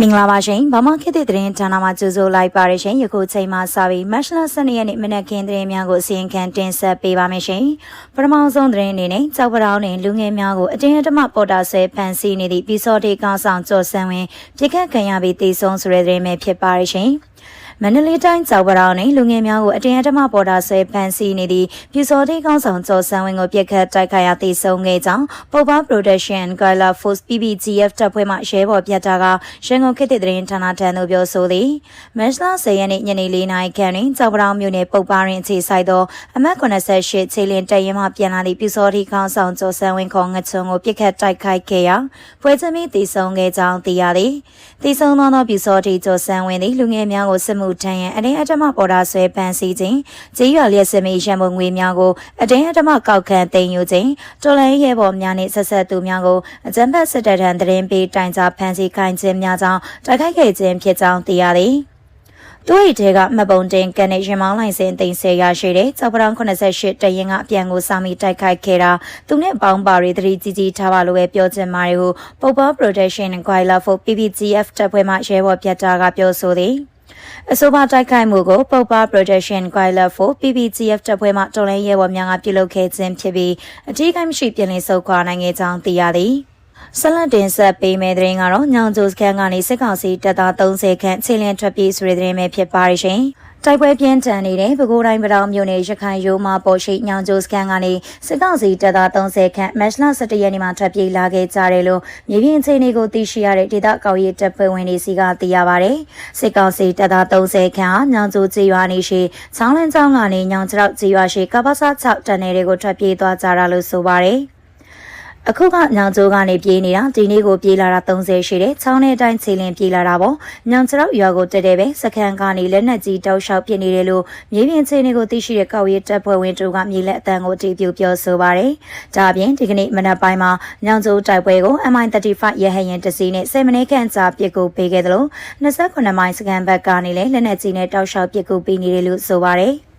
မင်္ဂလာပါရှင်ဗမာခေတ်သစ်သတင်းဌာနမှကြိုဆိုလိုက်ပါရရှင်ယခုချိန်မှစပြီးမတ်လ12ရက်နေ့မနက်ခင်းသတင်းများကိုအစီရင်ခံတင်ဆက်ပေးပါမယ်ရှင်ပထမဆုံးသတင်းအနေနဲ့ကြောက်ပတောင်းနဲ့လူငယ်များကိုအတင်းအဓမ္မပေါ်တာဆွဲဖန်ဆီးနေသည့်ပြည်စော်တေကောင်းဆောင်ကျော်စံဝင်ပြစ်ခတ်ခံရပြီးတေဆုံးဆိုတဲ့သတင်းပဲဖြစ်ပါရရှင် မန္တလေးတိုင်းကြောက်ပတောင်းနဲ့လူငယ်များကိုအတင်းအဓမ္မပေါ်တာဆွဲဖန်ဆီးနေသည့်ပြည်စော်တေကောင်းဆောင်ကျော်စံဝင်ကိုပြစ်ခတ်တိုက်ခိုက်ရာတေဆုံးခဲ့ကြောင်းပုပ္ပ Protection Guerrilla Force PPGF တပ်ဖွဲ့မှရဲဘော်ပြတ်တာကရန်ကုန်ခေတ်သစ်သတင်းဌာနထံသို့ပြောဆိုသည်မတ်လ10ရက်နေ့ညနေ4နာရီခန့်တွင်ကြောက်ပတောင်းမြို့နယ်ပုပ္ပရင်အခြေဆိုင်သောအမှတ်88ခြေလင်းတရင်မှပြန်လာသည့်ပြည်စော်တေကောင်းဆောင်ကျော်စံဝင်ခေါ်ငချုံကိုပြစ်ခတ်တိုက်ခိုက်ခဲ့ရာပွဲချမီတေဆုံးခဲ့ကြောင်းသိရသည်တေဆုံးသောသောပြည်စော်တေကျော်စံဝင်သည်လူငယ်များကိုစစ်မှုထမ်းရန်အတင်းအဓမ္မပေါ်တာဆွဲပန်းစီခြင်းကြေးရွာလျက်စမီရန်ပုံငွေများကိုအတင်းအဓမ္မကောက်ခံတင်ယူခြင်းတော်လိုင်းရဲဘော်များနှင့်ဆက်ဆက်သူများကိုအကြမ်းဖက်စစ်တပ်ထံတရင်ပေးတိုင်ကြားဖမ်းဆီးခိုင်းခြင်းများကြောင့်တိုက်ခိုက်ခဲ့ခြင်းဖြစ်ကြောင်းသိရသည်သူ့၏တဲကမပုံတင်ကနေရင်မောင်းလိုက်စဉ်တင်ဆက်ရရှိတဲ့ကျောက်ပတောင်88တရင်ကအပြန်ကိုစာမီတိုက်ခိုက်ခဲ့တာသူနဲ့ပေါင်းပါရီသတိကြီးကြီးထားပါလို့ပဲပြောချင်ပါတယ်ဟုပုပ္ပ Protection and Guerrilla for PPGF တပ်ဖွဲ့မှရဲဘော်ပြတ်တာကပြောဆိုသည် အဆိုပါတိုက်ခိုက်မှုကိုပုပ္ပ Protection Guerrilla for PPGF တပ်ဖွဲ့မှတော်လိုင်းရဲဘော်များကပြုလုပ်ခဲ့ခြင်းဖြစ်ပြီးအထူးကိမရှိပြင်လင်းဆုတ်ခွာနိုင်ခဲ့ကြောင်းသိရသည် ဆလတ်တင်ဆက်ပေးမယ့်တဲ့ရင်ကတော့ညောင်ကျိုစခန်းကနေစစ်ကောင်စီတပ်သား30ခန့်ခြေလျင်ထွက်ပြေးဆိုတဲ့တဲ့ရင်ပဲဖြစ်ပါရရှင်။တိုက်ပွဲပြင်းထန်နေတဲ့ပဲခူးတိုင်းပတောင်မြို့နယ်ရခိုင်ရိုးမပေါ်ရှိညောင်ကျိုစခန်းကနေစစ်ကောင်စီတပ်သား30ခန့်မတ်လ17ရက်နေ့မှာထွက်ပြေးလာခဲ့ကြတယ်လို့မြေပြင်အခြေအနေကိုသိရှိရတဲ့ဒေသကောက်ရေးတပ်ဖွဲ့ဝင်တွေစီကသိရပါဗျ။စစ်ကောင်စီတပ်သား30ခန့်ဟာညောင်ကျိုကျေးရွာနေရှိချောင်းလန်းချောင်းကနေညောင်ကျောက်ကျေးရွာရှိကပ္ပစ6တန်နယ်တွေကိုထွက်ပြေးသွားကြတာလို့ဆိုပါတယ်။ အခုကညောင်ကျိုးကနေပြေးနေတာဒီနေ့ကိုပြေးလာတာ30ရှိတယ်။ချောင်းထဲအတိုင်းခြေလင်ပြေးလာတာပေါ့။ညောင်ကျရောက်ရွာကိုတက်တယ်ပဲစခန်းကနေလက်နက်ကြီးတောက်လျှောက်ပြစ်နေတယ်လို့မြေပြင်ခြေနေကိုသိရှိတဲ့ကောက်ရဲတပ်ဖွဲ့ဝင်တို့ကမြေလက်အတန်ကိုတီးပြပြောဆိုပါတယ်။ဒါအပြင်ဒီကနေ့မနက်ပိုင်းမှာညောင်ကျိုးတိုက်ပွဲကို MI35 ရဟရင်တစီနဲ့10မိနစ်ခန့်ကြာပြစ်ကိုပေးခဲ့တယ်လို့29မိုင်စကန်ဘက်ကနေလည်းလက်နက်ကြီးနဲ့တောက်လျှောက်ပြစ်ကိုပေးနေတယ်လို့ဆိုပါတယ်။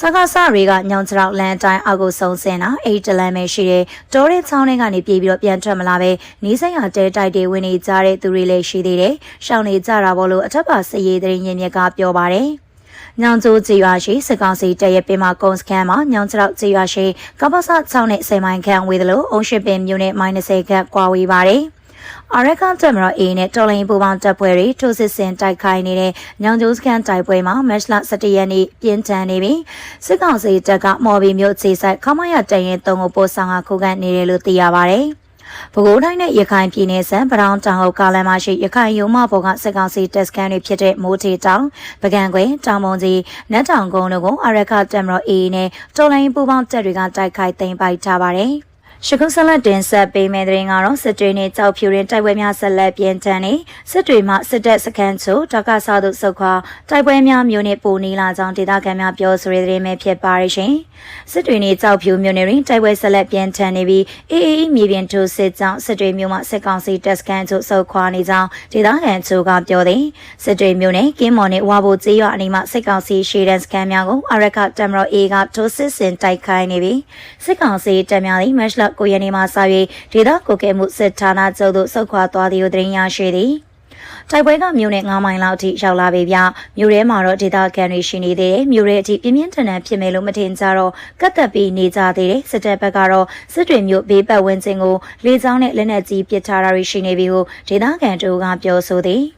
စကားစတွေကညောင်ချောက်လန်တိုင်းအောက်ကိုဆုံးစင်တာအဲ့တလန်ပဲရှိတယ်တောတဲ့ချောင်းထဲကနေပြေးပြီးတော့ပြန်ထွက်မလာပဲနီးစပ်ရတဲတိုက်တွေဝင်နေကြတဲ့သူတွေလည်းရှိသေးတယ်ရှောင်းနေကြတာဘောလို့အထက်ပါစည်ရည်တဲ့ရင်မြက်ကပြောပါတယ်ညောင်ကျိုးကြေးရွာရှိစကောင်စီတရဲ့ပင်မကုန်းစခန်းမှာညောင်ကျောက်ကြေးရွာရှိကပ္ပစ6နဲ့10မိုင်ခန့်ဝေးသလိုအုံရှိပင်မြို့နဲ့ -30 ခန့်ကွာဝေးပါတယ်။ အာရကန်တက်မရအေနဲ့တော်လိုင်းပူပေါင်းတပ်ဖွဲ့တွေထိုးစစ်ဆင်တိုက်ခိုက်နေတဲ့ညောင်ကျိုးစခန်းတိုက်ပွဲမှာမတ်လ17ရက်နေ့ပြင်းထန်နေပြီးစစ်ကောင်စီတပ်ကမော်ဘီမြို့ခြေဆိုင်ခမရတရင်တုံကိုပို့ဆောင်ကခုခံနေတယ်လို့သိရပါတယ်။ပဲခူးတိုင်းနဲ့ရခိုင်ပြည်နယ်ဆန်ပတောင်တောင်ဟုတ်ကားလမ်းမရှိရခိုင်ရုံမဘော်ကစစ်ကောင်စီတပ်စခန်းတွေဖြစ်တဲ့မိုးထေတောင်ပကံခွေတောင်မုံကြီးနတ်တောင်ကုန်းတို့ကိုအရခတက်မရအေးနဲ့တော်လိုင်းပူပေါင်းတပ်တွေကတိုက်ခိုက်သိမ်းပိုက်ထားပါတယ်။ ရှကုဆလတ်တင်ဆက်ပေးမယ့်တဲ့ရင်ကတော့စစ်တွေနဲ့ကြောက်ဖြူရင်တိုက်ပွဲများဆက်လက်ပြင်းထန်နေစစ်တွေမှစစ်တပ်စခန်းချို့ဒေါကဆာတို့စုခွာတိုက်ပွဲများမျိုးနဲ့ပိုနေလာကြောင်းဒေသခံများပြောဆိုရတဲ့တဲ့ဖြစ်ပါရရှင်စစ်တွေနဲ့ကြောက်ဖြူမျိုးနဲ့တွင်တိုက်ပွဲဆက်လက်ပြင်းထန်နေပြီးအေးအေးမြေပြင်ထိုးစစ်ကြောင့်စစ်တွေမျိုးမှစစ်ကောင်စီတပ်စခန်းချို့စုခွာနေကြောင်းဒေသခံချို့ကပြောသည်စစ်တွေမျိုးနဲ့ကင်းမော်နဲ့ဝါဘိုကျေးရွာအနီးမှစစ်ကောင်စီရှေဒန်စခန်းများကိုအရကတမရောအေကထိုးစစ်ဆင်တိုက်ခိုင်းနေပြီးစစ်ကောင်စီတပ်များသည်မတ်လ9ရက်နေ့မှစ၍ဒေသကိုကဲမှုစစ်ဌာနချုပ်သို့ဆုတ်ခွာသွားသည်ဟုသတင်းရရှိသည်တိုက်ပွဲကမြို့နဲ့9မိုင်လောက်အထိရောက်လာပြီဗျမြို့ထဲမှာတော့ဒေသခံတွေရှိနေသေးတယ်မြို့ထဲအထိပြင်းပြင်းထန်ထန်ဖြစ်မယ်လို့မထင်ကြတော့ကတ်သက်ပြီးနေကြသေးတယ်စစ်တပ်ဘက်ကတော့စစ်တွေမြို့ဘေးပတ်ဝန်းကျင်ကိုလေကြောင်းနဲ့လက်နက်ကြီးပစ်ထားတာတွေရှိနေပြီဟုဒေသခံတို့ကပြောဆိုသည်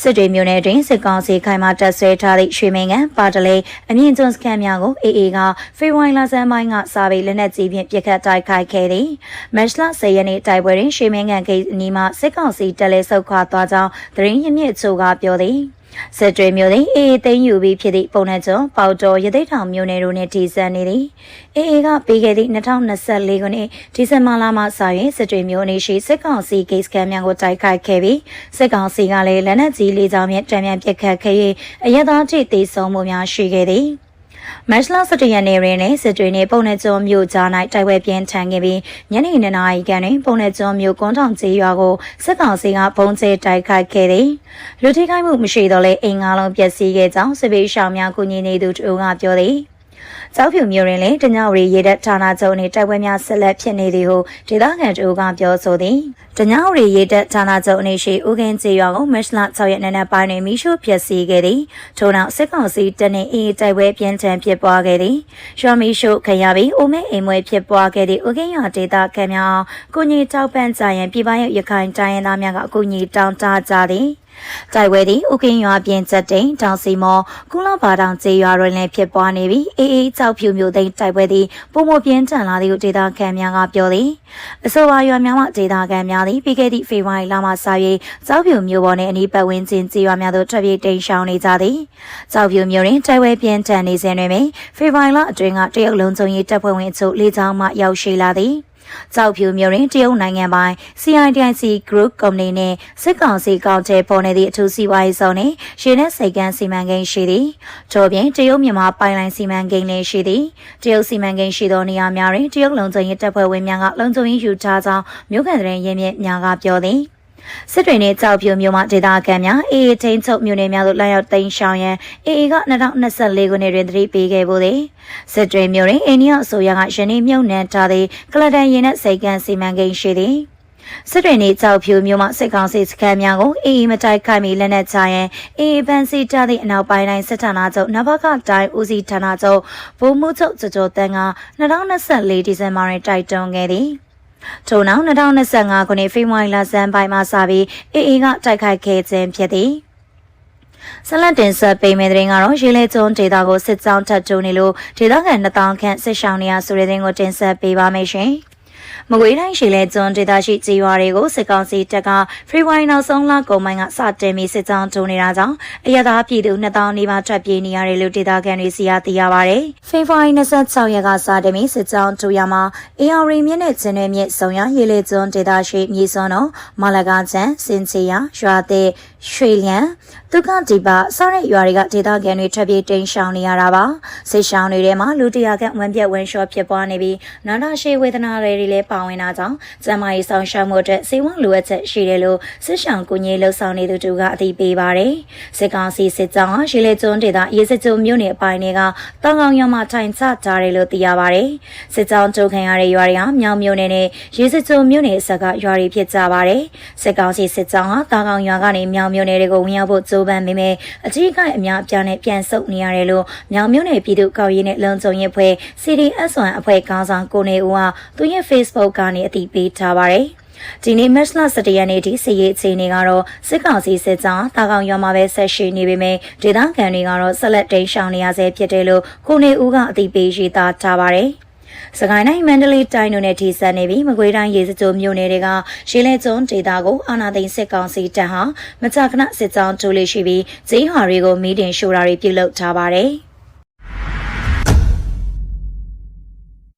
စစ်တွေမျိုးနယ်တွင်စစ်ကောင်စီခိုင်မာတပ်ဆွဲထားသည့်ရွှေမင်းကန်ပါတလေအမြင့်ကျွန်းစခန်းများကိုအေအေကဖေဝိုင်လာဆန်းပိုင်းကစာပေလက်နက်ကြီးဖြင့်ပစ်ခတ်တိုက်ခိုက်ခဲ့သည်မတ်လ10ရက်နေ့တိုက်ပွဲတွင်ရွှေမင်းကန်ကိနီမှာစစ်ကောင်စီတပ်လဲဆုတ်ခွာသွားကြောင်းသတင်းရင်းမြစ်ချို့ကပြောသည် စစ်တွေမျိုးသည်အေးသိမ်းယူပြီးဖြစ်သည့်ပုံနှံကျွန်းပေါတော်ရသိထောင်မျိုးနယ်တို့နှင့်တည်ဆန်းနေသည်အေးအေးကပြီးခဲ့သည့်2024ခုနှစ်ဒီဇင်ဘာလမှစ၍စစ်တွေမျိုးနေရှိစစ်ကောင်စီဂိတ်စကန်များကိုတိုက်ခိုက်ခဲ့ပြီးစစ်ကောင်စီကလည်းလက်နက်ကြီးလေးချောင်းဖြင့်တံမြန်ပစ်ခတ်ခဲ့၍အရသာထိတေဆုံးမှုများရှိခဲ့သည် မတ်လ17ရက်နေ့တွင်လည်းစစ်တွေနှင့်ပုံနှကျွန်းမြို့ကြား၌တိုက်ပွဲပြင်းထန်ခဲ့ပြီးညနေ9နာရီခန့်တွင်ပုံနှကျွန်းမြို့ကွန်းထောင်ကျေးရွာကိုစစ်ကောင်စီကဘုံကျဲတိုက်ခိုက်ခဲ့သည်လူထိခိုက်မှုမရှိတော့လဲအိမ်ငါးလုံးပျက်စီးခဲ့ကြောင်းစစ်ပေးရှောင်များကူညီနေသူတို့ကပြောသည်။ ကြောက်ဖြူမျိုးရင်းလည်းတညဝရီရေတပ်ဌာနချုပ်အနေတိုက်ပွဲများဆက်လက်ဖြစ်နေသည်ဟုဒေသခံတို့ကပြောဆိုသည်။တညဝရီရေတပ်ဌာနချုပ်အနေရှိဦးကင်းကျေးရွာကိုမတ်လ6ရက်နေ့နက်ပိုင်းတွင်မိရှုဖျက်ဆီးခဲ့သည်။ထို့နောက်စစ်ကောင်စီတပ်နှင့်အေးတိုက်ပွဲပြင်းထန်ဖြစ်ပွားခဲ့သည်။ရွှေမီရှုခရပြီးအိုမဲအိမ်မွေဖြစ်ပွားခဲ့သည့်ဦးကင်းရွာဒေသခံများကိုကြီးတောက်ပန်းကြရန်ပြည်ပရဲ့ရခိုင်တိုင်းရင်းသားများကအကူအညီတောင်းတကြသည်။ တိုက်ပွဲသည်ဥကင်းရွာပြင်ချက်တိန်တောင်စီမောကုလဘာတောင်ကျေးရွာတွင်လည်းဖြစ်ပွားနေပြီးအေးအေးကြောက်ဖြူမျိုးသိန်းတိုက်ပွဲသည်ပုံမပြင်းထန်လာသည့်ဒေသခံများကပြောသည်အဆိုပါရွာများမှဒေသခံများသည်ပြီးခဲ့သည့်ဖေဖော်ဝါရီလမှစ၍ကြောက်ဖြူမျိုးပေါ်နှင့်အနီးပတ်ဝန်းကျင်ကျေးရွာများသို့ထွက်ပြေးတိမ်းရှောင်နေကြသည်ကြောက်ဖြူမျိုးတွင်တိုက်ပွဲပြင်းထန်နေစဉ်တွင်ဖေဖော်ဝါရီလအတွင်းကတရုတ်လုံးချုံရေးတပ်ဖွဲ့ဝင်အချို့လေးချောင်းမှရောက်ရှိလာသည် ကြောက်ဖြူမျိုးရင်းတရုတ်နိုင်ငံပိုင် CITIC Group Company နဲ့စစ်ကောင်စီကောင်တဲ့ပေါ်နေသည့်အထူးစီးပွားရေးဆောင်နဲ့ရှင်းတဲ့စိတ်ကန်းစီမံကိန်းရှိသည်။ထို့ပြင်တရုတ်မြန်မာပိုင်လိုင်းစီမံကိန်းလည်းရှိသည်။တရုတ်စီမံကိန်းရှိသောနေရာများတွင်တရုတ်လုံခြုံရေးတပ်ဖွဲ့ဝင်များကလုံခြုံရေးယူထားကြောင်းမြို့ခံတဲ့ရင်းမြစ်များကပြောသည်။ စစ်တွေနဲ့ကြောက်ဖြူမျိုးမှဒေသခံများအေအေထိန်ချုပ်မြို့နယ်များသို့လာရောက်တိမ်းရှောင်ရန်အေအေက2024ခုနှစ်တွင်တတိပေးခဲ့ဖို့သည်စစ်တွေမြို့တွင်အိန္ဒိယအစိုးရကယနေ့မြုပ်နှံထားသည့်ကလဒန်ရင်နဲ့စိတ်ကန်းစီမံကိန်းရှိသည်စစ်တွေနေကြောက်ဖြူမျိုးမှစစ်ကောင်စီစခန်းများကိုအေအေမတိုက်ခိုက်မီလက်နက်ချရန်အေအေပန်စီတသည့်အနောက်ပိုင်းတိုင်းစစ်ဌာနချုပ်နဘကတိုင်းဦးစီးဌာနချုပ်ဗိုလ်မှူးချုပ်ကျော်ကျော်တန်းက2024ဒီဇင်ဘာတွင်တိုက်တွန်းခဲ့သည် ထို့နောက်2025ခုနှစ်ဖေဖော်ဝါရီလဆန်းပိုင်းမှာစပြီးအေအေကတိုက်ခိုက်ခဲ့ခြင်းဖြစ်သည်ဆလတ်တင်ဆက်ပိတ်မဲ့တဲ့ရင်ကတော့ရေလဲကျွန်းဒေတာကိုစစ်ကြောင်းထပ်ကျုံနေလို့ဒေသခံ2000ခန့်စစ်ရှောင်းနေရဆိုတဲ့တဲ့ကိုတင်ဆက်ပေးပါမယ်ရှင်။ မကွေးတိုင်းရှိလဲကျွန်းဒေသရှိကြေးရွာတွေကိုစစ်ကောင်စီတပ်ကဖေဖော်ဝါရီနောက်ဆုံးလကုန်ပိုင်းကစတင်ပြီးစစ်ကြောင်းထုံနေတာကြောင့်အရသာပြည်သူ2000နီးပါးထွက်ပြေးနေရတယ်လို့ဒေသခံတွေစီရသိရပါဗျ။ဖေဖော်ဝါရီ26ရက်ကစတင်ပြီးစစ်ကြောင်းထုရမှာ AR မြင့်နဲ့ကျင်းနယ်မြင့်ဆောင်ရရေလေကျွန်းဒေသရှိမြေစွန်းတော်မလကာချန်စင်ချီယာရွာတဲ့ ရွှေလျံဒုက္ခဒီပါစတဲ့ရွာတွေကဒေသခံတွေထွက်ပြေးတိမ်းရှောင်နေရတာပါစစ်ရှောင်တွေထဲမှာလူတရာခန့်ဝမ်းပြက်ဝမ်းလျှောဖြစ်ပွားနေပြီးနာနာရှိဝေဒနာတွေလည်းပါဝင်တာကြောင့်ကျန်းမာရေးဆောင်ရှောက်မှုအတွက်စေဝံလိုအပ်ချက်ရှိတယ်လို့စစ်ရှောင်ကူညီလှုပ်ဆောင်နေသူတို့ကအသိပေးပါတယ်စစ်ကောင်စီစစ်ကြောင်းဟာရေလေကျွန်းဒေသရေစကြုံမြို့နယ်အပိုင်းတွေကတောင်ကောင်ရွာမှာထိုင်ချကြတယ်လို့သိရပါတယ်စစ်ကြောင်းကြိုခံရတဲ့ရွာတွေဟာမြောင်မြို့နယ်နဲ့ရေစကြုံမြို့နယ်အစပ်ကရွာတွေဖြစ်ကြပါတယ်စစ်ကောင်စီစစ်ကြောင်းဟာတောင်ကောင်ရွာကနေမြောင်မြို့နယ်တွေကိုဝင်ရောက်ဖို့ကြိုးပမ်းပေမဲ့အကြီးအကဲအများအပြားနဲ့ပြန်ဆုတ်နေရတယ်လို့မြောင်မြို့နယ်ပြည်သူ့ကောက်ရေးနဲ့လုံခြုံရေးဖွဲ့ CDS1 အဖွဲ့ခေါင်းဆောင်ကိုနေဦးကသူရဲ့ Facebook ကနေအသိပေးထားပါတယ်။ဒီနေ့မတ်လ17ရက်နေ့ထိစီရေးအခြေအနေကတော့စစ်ကောင်စီစစ်ကြောင်းတာကောင်ရွာမှာပဲဆက်ရှိနေပေမဲ့ဒေသခံတွေကတော့ဆက်လက်တိမ်းရှောင်နေရဆဲဖြစ်တယ်လို့ကိုနေဦးကအသိပေးရေးသားထားပါတယ်။ စကိုင်းတိုင်းမန္တလေးတိုင်းတို့နဲ့ထိစပ်နေပြီးမကွေးတိုင်းရေစကြိုမြို့နယ်တွေကရေလဲကျွန်းဒေသကိုအာနာသိန်းစစ်ကောင်စီတပ်ဟာမကြာခဏစစ်ကြောင်းထိုးလေးရှိပြီးဈေးရွာတွေကိုမီးတင်ရှို့တာတွေပြုလုပ်ထားပါတယ်။